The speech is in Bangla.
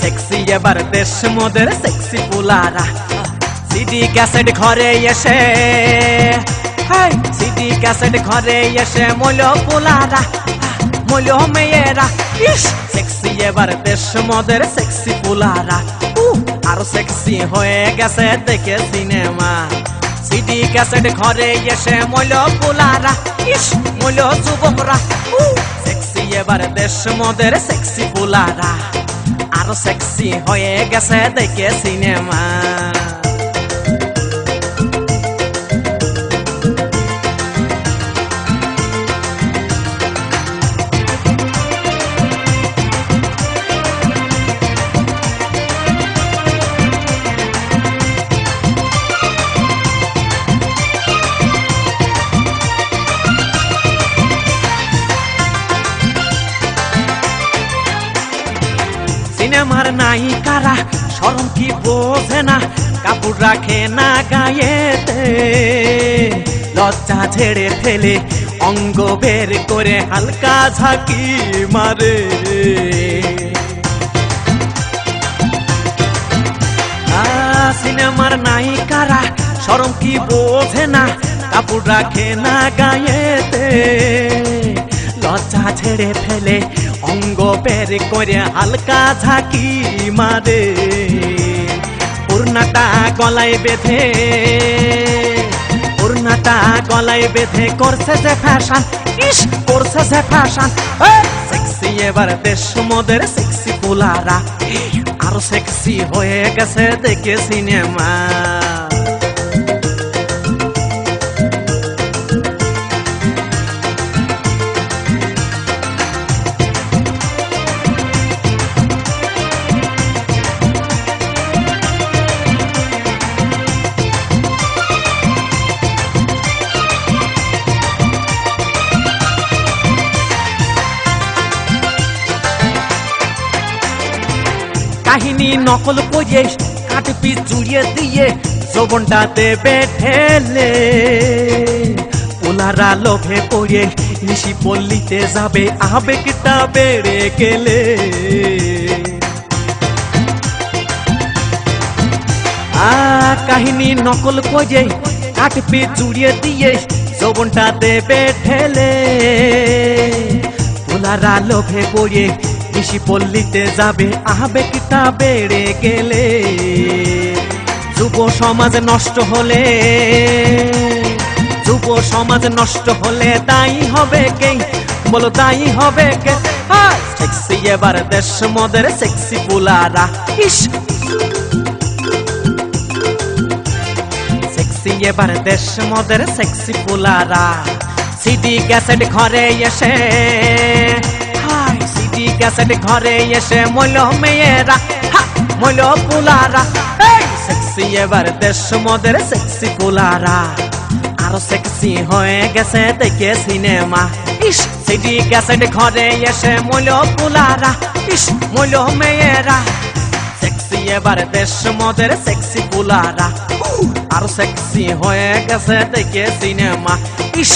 সেক্সি এবার দেশ মোদের সেক্সি পুলারা সিডি ক্যাসেট ঘরে এসে সিডি ক্যাসেট ঘরে এসে মূল্য পুলারা মূল্য মেয়েরা। ইস সেক্সি এবার দেশ মোদের সেক্সি পুলারা আরও সেক্সি হয়ে গেছে দেখে সিনেমা সিডি ক্যাসেট ঘরে এসে মূল্য পুলারা ইস মূল্য যুবকরা। সেক্সি এবার দেশ মোদের সেক্সি পুলারা সেক্সি হয়ে গেছে দেখে সিনেমা সিনেমার নায়িকারা শরম কি বোঝে না, কাপড় রাখে না গায়েতে। লজ্জা ছেড়ে ফেলে, অঙ্গ বের করে হালকা ঝাঁকি মারে। সিনেমার নায়িকারা শরম কি বোঝে না, কাপড় রাখে না গায়েতে। ছেড়ে ফেলে, অঙ্গ বের করে হালকা ঝাঁকি মারে। পূর্ণাটা গলায় বেঁধে পূর্ণাটা গলায় বেঁধে করছে যে ফ্যাশন ইস, করছে যে ফ্যাশন সেক্সি এবার দেশ মোদের সেক্সি পুলারা আরও সেক্সি হয়ে গেছে দেখে সিনেমা কাহিনী নকল করে কাটপি জুড়িয়ে দিয়ে যৌবনটা দেবে ঠেলে। ওলারা লোভে পড়ে নিশি পল্লিতে যাবে আবেগটা বেড়ে গেলে। আ, কাহিনী নকল করে কাটপি জুড়িয়ে দিয়ে যৌবনটা দেবে ঠেলে। ওলারা লোভে পড়ে নিশি পল্লীতে যাবে আবেগটা বেড়ে গেলে। যুব সমাজ নষ্ট হলে, যুব সমাজ নষ্ট হলে তাই হবে কে? বলো তাই হবে কে? সেক্সি এবার দেশ মদের সেক্সি পুলারা। ইস! সেক্সি এবার দেশ মদের সেক্সি পুলারা। সিডি ক্যাসেট ঘরে এসে সিডি ক্যাসেট ঘরে এসে মইল মেয়েরা হা, মইল পুলারা। সেক্সি এবার দেশ মদের সেক্সি পুলারা। আরও সেক্সি হয়ে গেছে দেখে সিনেমা ইস সিডি ক্যাসেট ঘরে এসে মইল পুলারা। মইল মেয়েরা। সেক্সি এবার দেশ মদের সেক্সি পুলারা। আরও সেক্সি হয়ে গেছে দেখে সিনেমা ইস।